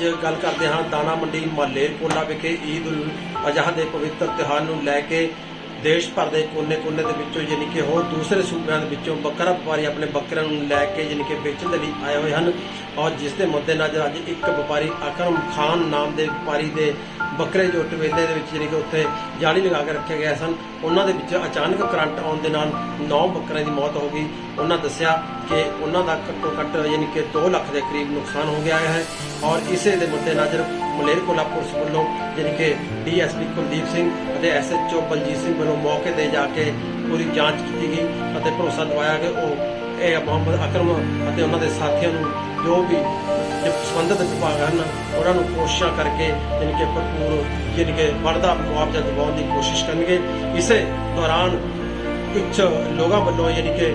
ਅੱਜ ਗੱਲ ਕਰਦੇ ਹਾਂ ਦਾਣਾ ਮੰਡੀ ਮਹੱਲੇਰਕੋਲਾ ਵਿਖੇ ਈਦ ਉਲ ਅਜ਼ਹਾ ਦੇ ਪਵਿੱਤਰ ਤਿਉਹਾਰ ਨੂੰ ਲੈ ਕੇ ਦੇਸ਼ ਭਰ ਦੇ ਕੋਨੇ-ਕੋਨੇ ਦੇ ਵਿੱਚੋਂ ਯਾਨੀ ਕਿ ਹੋਰ ਦੂਸਰੇ ਸੂਬਿਆਂ ਦੇ ਵਿੱਚੋਂ ਬੱਕਰਾ ਵਪਾਰੀ ਆਪਣੇ ਬੱਕਰਿਆਂ ਨੂੰ ਲੈ ਕੇ ਯਾਨੀ ਕਿ ਵੇਚਣ ਦੇ ਲਈ ਆਏ ਹੋਏ ਹਨ ਔਰ ਜਿਸ ਦੇ ਮੱਦੇਨਜ਼ਰ ਅੱਜ ਇੱਕ ਵਪਾਰੀ ਅਕਰਮ ਖਾਨ ਨਾਮ ਦੇ ਵਪਾਰੀ ਦੇ ਬੱਕਰੇ ਜੋ ਟਵੇਲੇ ਦੇ ਵਿੱਚ ਯਾਨੀ ਕਿ ਉੱਥੇ ਜਾਲੀ ਲਗਾ ਕੇ ਰੱਖੇ ਗਏ ਸਨ। ਉਹਨਾਂ ਦੇ ਵਿੱਚ ਅਚਾਨਕ ਕਰੰਟ ਆਉਣ ਦੇ ਨਾਲ 9 ਬੱਕਰਿਆਂ ਦੀ ਮੌਤ ਹੋ ਗਈ। ਉਹਨਾਂ ਦੱਸਿਆ ਕਿ ਉਹਨਾਂ ਦਾ ਘੱਟੋ ਘੱਟ ਯਾਨੀ ਕਿ 2 ਲੱਖ ਦੇ ਕਰੀਬ ਨੁਕਸਾਨ ਹੋ ਗਿਆ ਹੈ ਔਰ ਇਸੇ ਦੇ ਮੱਦੇਨਜ਼ਰ ਮਲੇਰਕੋਲਾ ਪੁਲਿਸ ਵੱਲੋਂ ਯਾਨੀ ਕਿ ਡੀਐਸਪੀ ਕੁਲਦੀਪ ਸਿੰਘ ਅਤੇ ਐਸਐਚਓ ਬਲਜੀਤ ਸਿੰਘ ਵੱਲੋਂ ਮੌਕੇ ਤੇ ਜਾ ਕੇ ਪੂਰੀ ਜਾਂਚ ਕੀਤੀ ਗਈ ਅਤੇ ਭਰੋਸਾ ਦਵਾਇਆ ਕਿ ਉਹ ਇਹ ਮੁਹੰਮਦ ਅਕਰਮ ਅਤੇ ਉਹਨਾਂ ਦੇ ਸਾਥੀਆਂ ਨੂੰ ਜੋ ਵੀ ਸੰਬੰਧਿਤ ਵਿਭਾਗ ਹਨ, ਉਹਨਾਂ ਨੂੰ ਕੋਸ਼ਿਸ਼ਾਂ ਕਰਕੇ ਯਾਨੀ ਕਿ ਭਰਪੂਰ ਯਾਨੀ ਕਿ ਵਰਦਾ ਮੁਆਵਜ਼ਾ ਦਿਵਾਉਣ ਦੀ ਕੋਸ਼ਿਸ਼ ਕਰਨਗੇ। ਇਸੇ ਦੌਰਾਨ ਕੁਝ ਲੋਕਾਂ ਵੱਲੋਂ ਯਾਨੀ ਕਿ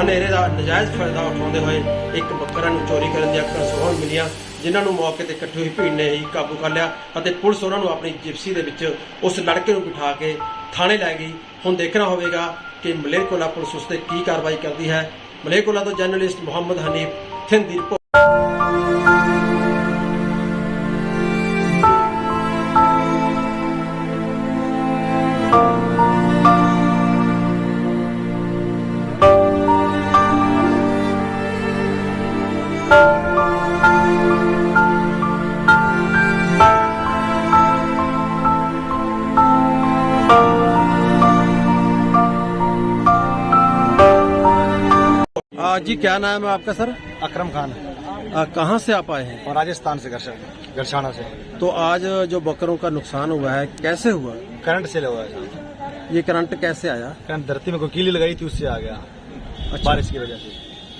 ਹਨੇਰੇ ਦਾ ਨਜਾਇਜ਼ ਫਾਇਦਾ ਉਠਾਉਂਦੇ ਹੋਏ ਇੱਕ ਬੱਕਰਾ ਨੂੰ ਚੋਰੀ ਕਰਨ ਦੀਆਂ ਕਸੂਰਾਂ ਮਿਲੀਆਂ, ਜਿਨ੍ਹਾਂ ਨੂੰ ਮੌਕੇ ਤੇ ਇਕੱਠੀ ਹੋਈ ਭੀੜ ਨੇ ਹੀ ਕਾਬੂ ਕਰ ਲਿਆ ਅਤੇ ਪੁਲਿਸ ਉਹਨਾਂ ਨੂੰ ਆਪਣੀ ਜਿਪਸੀ ਦੇ ਵਿੱਚ ਉਸ ਲੜਕੇ ਨੂੰ ਬਿਠਾ ਕੇ ਥਾਣੇ ਲੈ ਗਈ। ਹੁਣ ਦੇਖਣਾ ਹੋਵੇਗਾ ਕਿ ਮਲੇਰਕੋਲਾ ਪੁਲਿਸ ਉਸ ਤੇ ਕੀ ਕਾਰਵਾਈ ਕਰਦੀ ਹੈ? ਮਲੇਰਕੋਲਾ ਤੋਂ ਜਰਨਲਿਸਟ ਮੁਹੰਮਦ ਹਨੀਫ, ਥਿੰਦ धन्यवाद जी क्या नाम है आपका सर? अकरम खान। कहाँ से आप आए हैं? और राजस्थान से गरसाना से तो आज जो बकरों का नुकसान हुआ है कैसे हुआ? करंट से हुआ है। ये करंट कैसे आया? करंट धरती में कोई कीली लगाई थी उससे आ गया। अच्छा। बारिश की वजह से।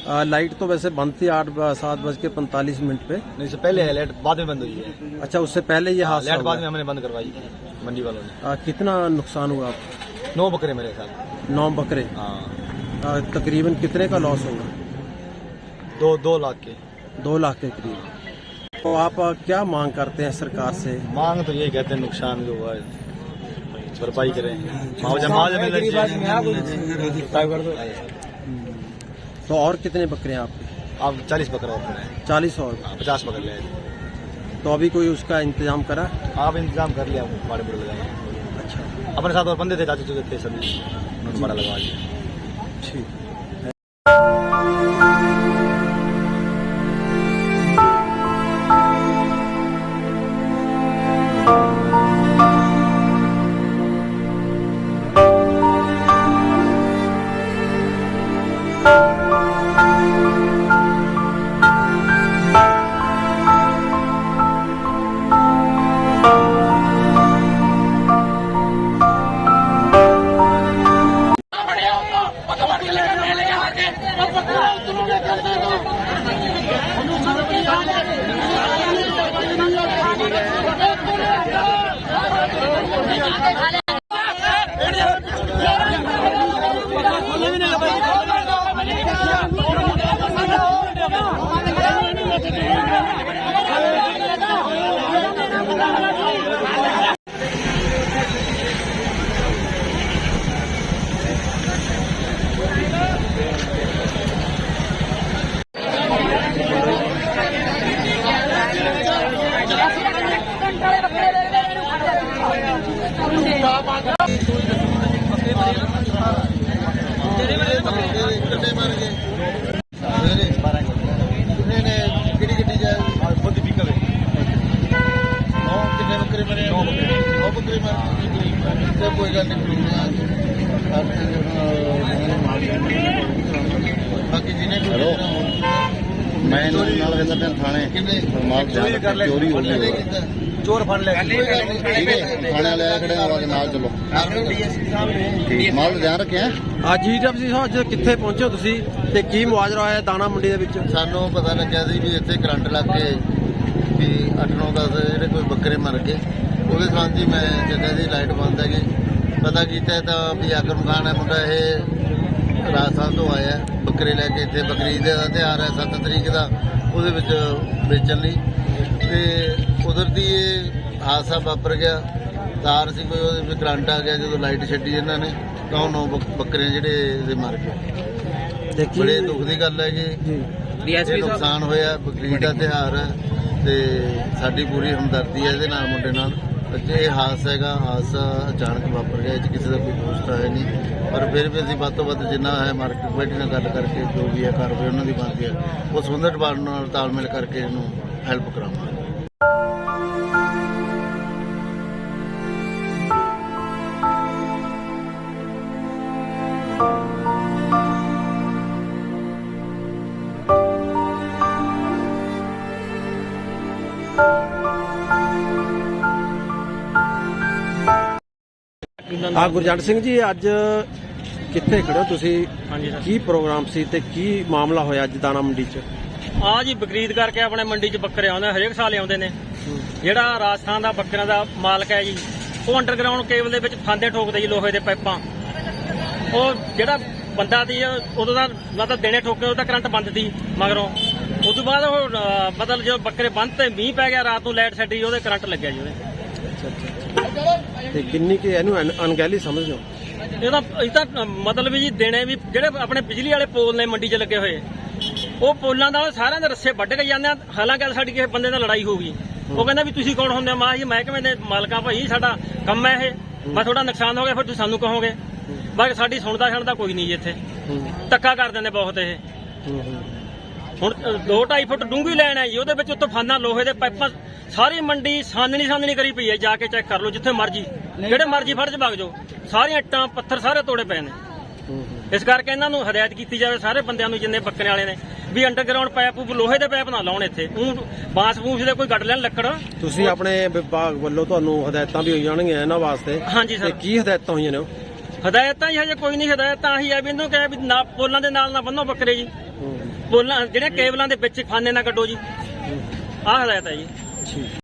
आ, लाइट तो वैसे बंद थी आठ सात बज के पैंतालीस मिनट पे। नहीं पहले है लाइट बाद में बंद हुई है। अच्छा उससे पहले ये हाँ, हादसा लाइट बाद में हमने बंद करवाई थी मंडी वालों ने। कितना नुकसान हुआ? आपको नौ बकरे मेरे साथ नौ बकरे। हाँ। तकरीबन कितने का लॉस होगा? दो दो लाख के। दो लाख के करीब। तो आप क्या मांग करते हैं सरकार से? मांग तो ये कहते हैं नुकसान जो हुआ है भरपाई करें। तो और कितने बकरे हैं आपके अब चालीस बकरा और हैं। चालीस और। हाँ, पचास बकरे ले तो अभी कोई उसका इंतज़ाम करा? आप इंतज़ाम कर लिया बड़े बड़े लगाए अच्छा। अपने साथ और बंदे थे चाचू चुके थे सभी। बड़ा लगवा दिया। 去。ਮੈਂ ਇਹਨਾਂ ਨਾਲ ਵੇਲਾ ਪਿਆ ਥਾਣੇ। ਕਿੰਨੇ ਮਾਲ ਚੋਰੀ ਕਰ ਲੈ ਚੋਰੀ ਹੋ ਗਈ ਚੋਰ ਫੜ ਲੈ ਠੀਕ ਹੈ ਥਾਣੇ ਆ ਖੜੇ ਆਵਾਜ਼ ਨਾਲ ਚਲੋ। ਡੀਐਸਪੀ ਸਾਹਿਬ ਨੇ। ਠੀਕ ਮਾਲ ਧਿਆਨ ਰੱਖਿਆ? ਅੱਜ ਜੀਟੀਪੀ ਸਾਹਿਬ ਅੱਜ ਕਿੱਥੇ ਪਹੁੰਚੇ ਹੋ ਤੁਸੀਂ ਤੇ ਕੀ ਮੁਆਵਜ਼ਾ ਹੋਇਆ ਦਾਣਾ ਮੰਡੀ ਦੇ ਵਿੱਚ? ਸਾਨੂੰ ਪਤਾ ਲੱਗਿਆ ਸੀ ਵੀ ਇੱਥੇ ਕਰੰਟ ਲੱਗ ਕੇ ਵੀ 8-9 10 ਜਿਹੜੇ ਕੋਈ ਬੱਕਰੇ ਮਰ ਗਏ। ਉਹਦੇ ਸੰਬੰਧ ਹੀ ਮੈਂ ਜਗ੍ਹਾ ਦੀ ਲਾਈਟ ਬੰਦ ਹੈਗੀ। ਪਤਾ ਕੀਤਾ ਤਾਂ ਵੀ ਆਕਰਮ ਖਾਨ ਹੈ ਮੁੰਡਾ ਇਹ ਰਾਜਸਥਾਨ ਤੋਂ ਆਇਆ ਬੱਕਰੇ ਲੈ ਕੇ ਇੱਥੇ ਬਕਰੀਦ ਦਾ ਤਿਉਹਾਰ ਹੈ 7 ਤਰੀਕ ਦਾ ਉਹਦੇ ਵਿੱਚ ਵੇਚਣ ਲਈ। ਤੇ ਕੁਦਰਤੀ ਇਹ ਹਾਦਸਾ ਵਾਪਰ ਗਿਆ। ਤਾਰ ਸੀ ਕੋਈ ਉਹਦੇ ਵਿੱਚ ਕਰੰਟ ਆ ਗਿਆ ਜਦੋਂ ਲਾਈਟ ਛੱਡੀ ਇਹਨਾਂ ਨੇ ਤਾਂ ਉਹ ਨੌ ਬੱਕ- ਬੱਕਰੇ ਜਿਹੜੇ ਇਹਦੇ ਮਰ ਗਏ। ਦੇਖੀ ਬੜੇ ਦੁੱਖ ਦੀ ਗੱਲ ਹੈ ਕਿ ਜੀ। ਇਹ ਨੁਕਸਾਨ ਹੋਇਆ ਬਕਰੀਦ ਦਾ ਤਿਉਹਾਰ ਹੈ ਤੇ ਸਾਡੀ ਪੂਰੀ ਹਮਦਰਦੀ ਹੈ ਇਹਦੇ ਨਾਲ ਮੁੰਡੇ ਨਾਲ। ਬੱਚੇ ਇਹ ਹਾਦਸਾ ਹੈਗਾ, ਹਾਦਸਾ ਅਚਾਨਕ ਵਾਪਰ ਗਿਆ, ਇਹ 'ਚ ਕਿਸੇ ਦਾ ਕੋਈ ਦੋਸ਼ ਤਾਂ ਹੈ ਨਹੀਂ। ਪਰ ਫਿਰ ਵੀ ਅਸੀਂ ਵੱਧ ਤੋਂ ਵੱਧ ਜਿੰਨਾ ਹੈ ਮਾਰਕੀਟ ਕਮੇਟੀ ਨਾਲ ਗੱਲ ਕਰਕੇ ਜੋ ਵੀ ਹੈ ਕਾਰਵਾਈ ਉਹਨਾਂ ਦੀ ਬਣਦੀ ਹੈ, ਉਹ ਸੰਬੰਧਿਤ ਡਿਪਾਰਟਮੈਂਟ ਨਾਲ ਤਾਲਮੇਲ ਕਰਕੇ ਇਹਨੂੰ ਹੈਲਪ ਕਰਾਵਾਂਗੇ। ਆ ਗੁਰਜੰਟ ਸਿੰਘ ਜੀ ਅੱਜ ਕਿੱਥੇ ਖੜੇ ਹੋ ਤੁਸੀਂ? ਹਾਂਜੀ ਸਰ। ਕੀ ਪ੍ਰੋਗਰਾਮ ਸੀ ਤੇ ਕੀ ਮਾਮਲਾ ਹੋਇਆ ਅੱਜ ਦਾਣਾ ਮੰਡੀ 'ਚ? ਆ ਜੀ ਬਕਰੀਦ ਕਰਕੇ ਆਪਣੇ ਮੰਡੀ 'ਚ ਬੱਕਰੇ ਆਉਂਦੇ ਹਰੇਕ ਸਾਲ ਹੀ ਆਉਂਦੇ ਨੇ। ਜਿਹੜਾ ਰਾਜਸਥਾਨ ਦਾ ਬੱਕਰਿਆਂ ਦਾ ਮਾਲਕ ਹੈ ਜੀ ਉਹ ਅੰਡਰਗਰਾਉਂਡ ਕੇਬਲ ਦੇ ਵਿੱਚ ਫਾਂਦੇ ਠੋਕਦੇ ਜੀ ਲੋਹੇ ਦੇ ਪਾਈਪਾਂ। ਉਹ ਜਿਹੜਾ ਬੰਦਾ ਦੀ ਉਦੋਂ ਦਾ ਮਤਲਬ ਦੇਣੇ ਠੋਕੇ ਉਹਦਾ ਕਰੰਟ ਬੰਦ ਸੀ ਮਗਰੋਂ। ਉਸ ਤੋਂ ਬਾਅਦ ਉਹ ਅਹ, ਮਤਲਬ ਜਦੋਂ ਬੱਕਰੇ ਬੰਦ ਤੇ ਮੀਂਹ ਪੈ ਗਿਆ ਰਾਤ ਨੂੰ ਲਾਈਟ ਛੱਡੀ ਉਹਦੇ ਕਰੰਟ ਲੱਗਿਆ ਜੀ ਉਹਦੇ। ਤੇ ਕਿੰਨੀ ਕਿ ਇਹਨੂੰ ਅਨ- ਅਣਗਹਿਲੀ ਸਮਝਦੇ ਹੋ? ਇਹਦਾ ਇਹ ਤਾਂ ਮਤਲਬ ਜੀ ਦੇਣੇ ਵੀ ਜਿਹੜੇ ਆਪਣੇ ਬਿਜਲੀ ਵਾਲੇ ਪੋਲ ਨੇ ਮੰਡੀ 'ਚ ਲੱਗੇ ਹੋਏ ਉਹ ਪੋਲਾਂ ਦਾ ਸਾਰਿਆਂ ਦੇ ਰੱਸੇ ਵੱਢ ਕੇ ਜਾਂਦੇ ਆ। ਹਾਲਾਂਕਿ ਸਾਡੀ ਕਿਸੇ ਬੰਦੇ ਨਾਲ ਲੜਾਈ ਹੋ ਗਈ। ਉਹ ਕਹਿੰਦਾ ਵੀ ਤੁਸੀਂ ਕੌਣ ਹੁੰਦੇ ਹੋ? ਮਾਂ ਜੀ ਮਹਿਕਮੇ ਦੇ ਮਾਲਕਾਂ ਭਾਈ ਸਾਡਾ ਕੰਮ ਹੈ ਇਹ। ਮੈਂ ਤੁਹਾਡਾ ਨੁਕਸਾਨ ਹੋ ਗਿਆ ਫਿਰ ਤੁਸੀਂ ਸਾਨੂੰ ਕਹੋਗੇ। ਬਾਕੀ ਸਾਡੀ ਸੁਣਦਾ ਸੁਣਦਾ ਕੋਈ ਨਹੀਂ ਜੀ ਇੱਥੇ। ਧੱਕਾ ਕਰ ਦਿੰਦੇ ਬਹੁਤ ਇਹ। ਹੁਣ 2.5 ਫੁੱਟ ਡੂੰਘੀ ਲੈਣ ਹੈ ਜੀ ਉਹਦੇ ਵਿੱਚ ਉੱਤੋਂ ਫਾਨਾ ਲੋਹੇ ਦੇ ਪਾਈਪਾਂ ਸਾਰੀ ਮੰਡੀ ਸਾਨਣੀ ਸਾਨਣੀ ਕਰੀ ਪਈ ਹੈ ਜਾ ਕੇ ਚੈੱਕ ਕਰ ਲਓ ਜਿੱਥੇ ਮਰਜ਼ੀ ਜਿਹੜੇ ਮਰਜ਼ੀ ਫੜ 'ਚ ਵਗ ਜਾਓ ਸਾਰੀਆਂ ਇੱਟਾਂ ਪੱਥਰ ਸਾਰੇ ਤੋੜੇ ਪਏ ਨੇ। ਇਸ ਕਰਕੇ ਇਹਨਾਂ ਨੂੰ ਹਦਾਇਤ ਕੀਤੀ ਜਾਵੇ ਸਾਰੇ ਬੰਦਿਆਂ ਨੂੰ ਜਿੰਨੇ ਬੱਕਰੇ ਵਾਲੇ ਨੇ ਵੀ ਅੰਡਰਗਰਾਉਂਡ ਪਾਈਪ ਪੂਪ ਲੋਹੇ ਦੇ ਪਾਈਪ ਨਾ ਲਾਉਣ ਇੱਥੇ। ਉਹ ਬਾਂਸ ਬੂਸ ਦੇ ਕੋਈ ਗੱਡ ਲੈਣ ਲੱਕੜ। ਤੁਸੀਂ ਆਪਣੇ ਵਿਭਾਗ ਵੱਲੋਂ ਤੁਹਾਨੂੰ ਹਦਾਇਤਾਂ ਵੀ ਹੋਈ ਜਾਣਗੀਆਂ ਇਹਨਾਂ ਵਾਸਤੇ। ਹਾਂਜੀ ਤੇ ਸਰ ਕੀ ਹਦਾਇਤਾਂ ਹੋਈਆਂ ਨੇ ਉਹ? ਹਦਾਇਤਾਂ ਹੀ ਹਜੇ ਕੋਈ ਨਹੀਂ ਹਦਾਇਤਾਂ ਹੀ ਆ ਵੀ ਇਹਨੂੰ ਕਹੇ ਵੀ ਨਾ ਪੋਲਾਂ ਦੇ ਨਾਲ ਨਾ ਬੰਨੋ ਬੱਕਰੇ ਜੀ। ਪੋਲਾਂ ਜਿਹੜੇ ਕੇਬਲਾਂ ਦੇ ਵਿੱਚ ਖਾਨੇ ਨਾ ਕੱਢੋ ਜੀ। ਆਹ ਹਦਾਇਤ ਹੈ ਜੀ।